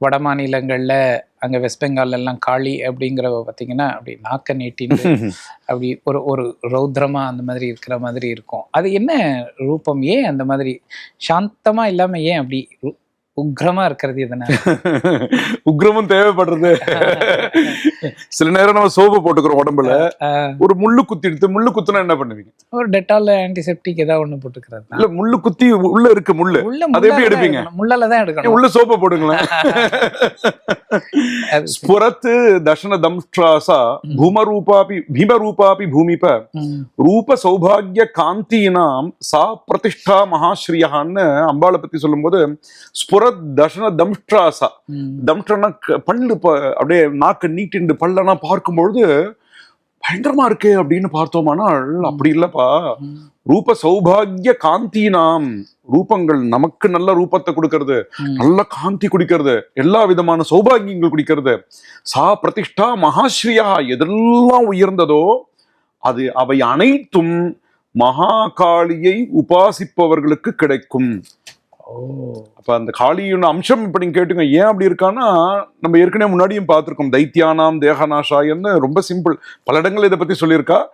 வட மாநிலங்கள்ல அங்க வெஸ்ட் பெங்கால்ல எல்லாம் காளி அப்படிங்கிறவ பார்த்தீங்கன்னா அப்படி நாக்க நீட்டின்னு அப்படி ஒரு ஒரு ரௌத்ரமா அந்த மாதிரி இருக்கிற மாதிரி இருக்கும். அது என்ன ரூபம்? ஏன் அந்த மாதிரி? சாந்தமா இல்லாம ஏன் அப்படி உக்ரமா இருக்கிறது எதனால உக்ரமும் தேவைப்படுறது. சில நேரம் நம்ம சோப்பு போட்டுக்கிறோம் உடம்புல. ஒரு முள்ளு குத்தி எடுத்து முள்ளு குத்துனா என்ன பண்ணுவீங்க? ஒரு டெட்டால் ஆன்டிசெப்டிக் ஏதாவது ஒண்ணு போட்டுக்கிறது. இல்ல முள்ளு குத்தி உள்ள இருக்கு முள்ளு. அதை எப்படி எடுப்பீங்க? முள்ளால தான் எடுக்கணும். உள்ள சோப்பை போடுங்களேன். அது- ஸ்புரத் தர்ஷன தம்ஷ்ட்ராசா பூமரூபாபி பீமரூபாபி பூமிப. ரூப சௌபாகிய காந்தீனாம் சா பிரதிஷ்டா மகாஸ்ரீயான்னு அம்பாளை பத்தி சொல்லும்போது ஸ்புரத் தர்ஷன தம்ஷ்ட்ராசா ம், தம்ஷ்டனா பல்லு அப்படியே நாக்கு நீட்டிண்டு பல்லனா பார்க்கும்பொழுது பயங்கரமா இருக்கே அப்படின்னு பார்த்தோமானால் அப்படி இல்லப்பா. ரூப சௌபாகிய காந்தினாம். ரூபங்கள் நமக்கு நல்ல ரூபத்தை கொடுக்கறது. நல்ல காந்தி குடிக்கிறது எல்லா விதமான சௌபாகியங்கள் குடிக்கிறது. சா பிரதிஷ்டா மகாஸ்ரீயா எதெல்லாம் உயர்ந்ததோ அது அவை அனைத்தும் மகாகாளியை உபாசிப்பவர்களுக்கு கிடைக்கும். அப்ப அந்த காளியோட அம்சம் இப்ப கேட்டுங்க ஏன் அப்படி இருக்கான்னா நம்ம ஏற்கனவே முன்னாடியும் பார்த்திருக்கோம். தைத்தியானாம் தேகநாசாயன்னு ரொம்ப சிம்பிள். பல இடங்கள் இதை பத்தி சொல்லியிருக்கா.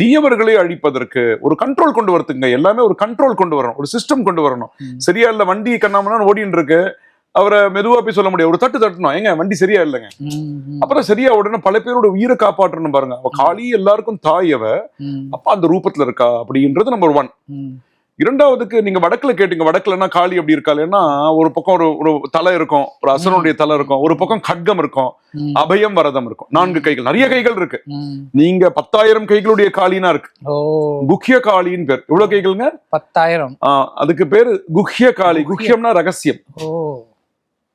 தீயவர்களை அழிப்பதற்கு ஒரு கண்ட்ரோல் கொண்டு வரதுங்க எல்லாமே ஒரு கண்ட்ரோல் கொண்டு வரணும். ஒரு சிஸ்டம் கொண்டு வரணும். சரியா இல்ல? வண்டி கண்ணாமனா ஓடின்னு இருக்கு அவரை மெதுவா போய் சொல்ல முடியாது. ஒரு தட்டு தட்டணும் ஏங்க வண்டி சரியா இல்லைங்க. அப்புறம் சரியா உடனே பல பேரோட உயிரை காப்பாற்றணும் பாருங்க. அவ காளி எல்லாருக்கும் தாய் அவ. அப்ப அந்த ரூபத்துல இருக்கா? அப்படின்றது நம்பர் ஒன். இரண்டாவதுக்கு நீங்க வடக்குல கேட்டீங்க வடக்குலன்னா காளி அப்படி இருக்காளேன்னா ஒரு பக்கம் ஒரு ஒரு தலை இருக்கும் ஒரு அசுரனுடைய தலை இருக்கும் ஒரு பக்கம் கட்கம் இருக்கும் அபயம் வரதம் இருக்கும். நான்கு கைகள் நிறைய கைகள் இருக்கு. நீங்க பத்தாயிரம் கைகளுடைய காளினா இருக்கு. குஹ்ய காளின்னு பேர். எவ்வளவு கைகள்ங்க? பத்தாயிரம். அதுக்கு பேரு குஹ்ய காளி. குஹ்யம்னா ரகசியம். ஓ.